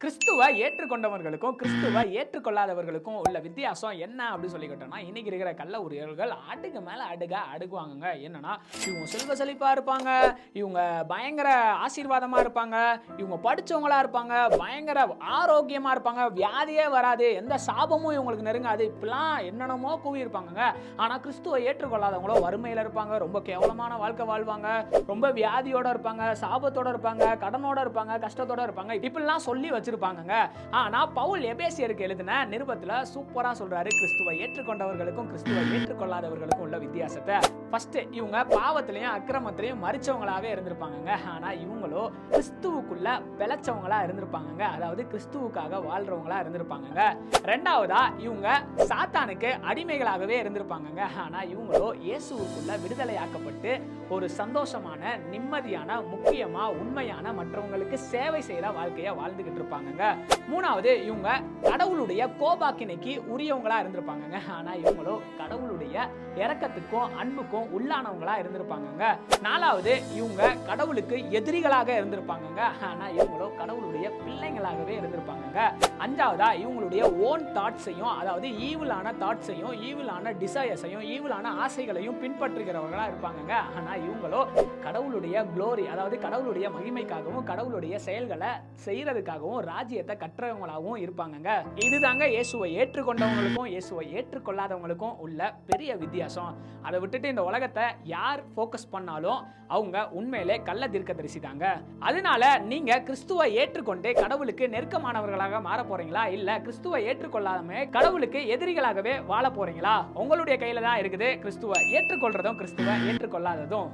கிறிஸ்துவை ஏற்றுக்கொண்டவர்களுக்கும் கிறிஸ்துவை ஏற்றுக்கொள்ளாதவர்களுக்கும் உள்ள வித்தியாசம் என்ன அப்படின்னு சொல்லிக்கிட்டோம்னா இன்னைக்கு இருக்கிற கள்ள உரியர்கள் அடுக்கு மேலே அடுக அடுக்குவாங்க என்னன்னா இவங்க செல்வ செழிப்பா இருப்பாங்க இவங்க பயங்கர ஆசீர்வாதமா இருப்பாங்க இவங்க படிச்சவங்களா இருப்பாங்க பயங்கர ஆரோக்கியமா இருப்பாங்க வியாதியே வராது எந்த சாபமும் இவங்களுக்கு நெருங்காது இப்படிலாம் என்னென்னமோ கூவி ஆனால் கிறிஸ்துவை ஏற்றுக்கொள்ளாதவங்களோ வறுமையில இருப்பாங்க ரொம்ப கேவலமான வாழ்க்கை வாழ்வாங்க ரொம்ப வியாதியோட இருப்பாங்க சாபத்தோட இருப்பாங்க கடனோட இருப்பாங்க கஷ்டத்தோட இருப்பாங்க இப்படிலாம் சொல்லி வச்சிருப்பாங்கங்க. ஆனா பவுல் எபேசியருக்கு எழுதின நிருபத்துல சூப்பரா சொல்றாரு கிறிஸ்துவை ஏற்றுக்கொண்டவர்களுக்கும் கிறிஸ்துவை ஏற்றுக்கொள்ளாதவர்களுக்கும் உள்ள வித்தியாசத்தை. ஃபர்ஸ்ட் இவங்க பாவத்திலையும் அக்கிரமத்திலையும் மறிச்சவங்களாவே இருந்திருப்பாங்கங்க. ஆனா இவங்களோ கிறிஸ்துவுக்குள்ள பிழைச்சவங்களா இருந்திருப்பாங்கங்க. அதாவது கிறிஸ்துவுக்காக வாழ்றவங்களா இருந்திருப்பாங்கங்க. ரெண்டாவதா இவங்க சாத்தானுக்கு அடிமைகளாகவே இருந்திருப்பாங்கங்க. ஆனா இவங்களோ இயேசுவுக்குள்ள விடுதலையாக்கப்பட்டு ஒரு சந்தோஷமான நிம்மதியான முக்கியமா உண்மையான மற்றவங்களுக்கு சேவை செய்யற வாழ்க்கைய வாழ்ந்துகிட்டு இருப்பாங்க. இருப்பாங்கங்க மூணாவது இவங்க கடவுளுடைய கோபாக்கினைக்கு உரியவங்களா இருந்திருப்பாங்கங்க. ஆனா இவங்களோ கடவுளுடைய இறக்கத்துக்கும் அன்புக்கும் உள்ளானவங்களா இருந்திருப்பாங்கங்க. நாலாவது இவங்க கடவுளுக்கு எதிரிகளாக இருந்திருப்பாங்கங்க. ஆனா இவங்களோ கடவுளுடைய பிள்ளைங்களாகவே இருந்திருப்பாங்கங்க. அஞ்சாவதா இவங்களுடைய ஓன் தாட்ஸையும் அதாவது ஈவிலான தாட்ஸையும் ஈவிலான டிசையர்ஸையும் ஈவிலான ஆசைகளையும் பின்பற்றுகிறவர்களா இருப்பாங்கங்க. ஆனா இவங்களோ கடவுளுடைய குளோரி அதாவது கடவுளுடைய மகிமைக்காகவும் கடவுளுடைய செயல்களை செய்யறதுக்காகவும் ராஜ்யத்தை கற்றவங்களாகவும் இருப்பாங்கங்க. இதுதாங்க இயேசுவை ஏற்றுக்கொண்டவங்களுக்கும் இயேசுவை ஏற்றுக்கொள்ளாதவங்களுக்கும் உள்ள பெரிய வித்தியாசம். அதை விட்டுட்டு இந்த உலகத்தை யார் ஃபோக்கஸ் பண்ணாலும் அவங்க உண்மையிலே கள்ள தீர்க்க தாங்க. அதனால நீங்க கிறிஸ்துவை ஏற்றுக்கொண்டு கடவுளுக்கு நெருக்கமானவர்களாக மாற போறீங்களா? இல்ல கிறிஸ்துவை ஏற்றுக்கொள்ளாம கடவுளுக்கு எதிரிகளாகவே வாழ போறீங்களா? உங்களுடைய கையில தான் இருக்குது. கிறிஸ்துவை ஏற்றுக்கொள்றதும் கிறிஸ்துவை ஏற்றுக்கொள்ளாததும்.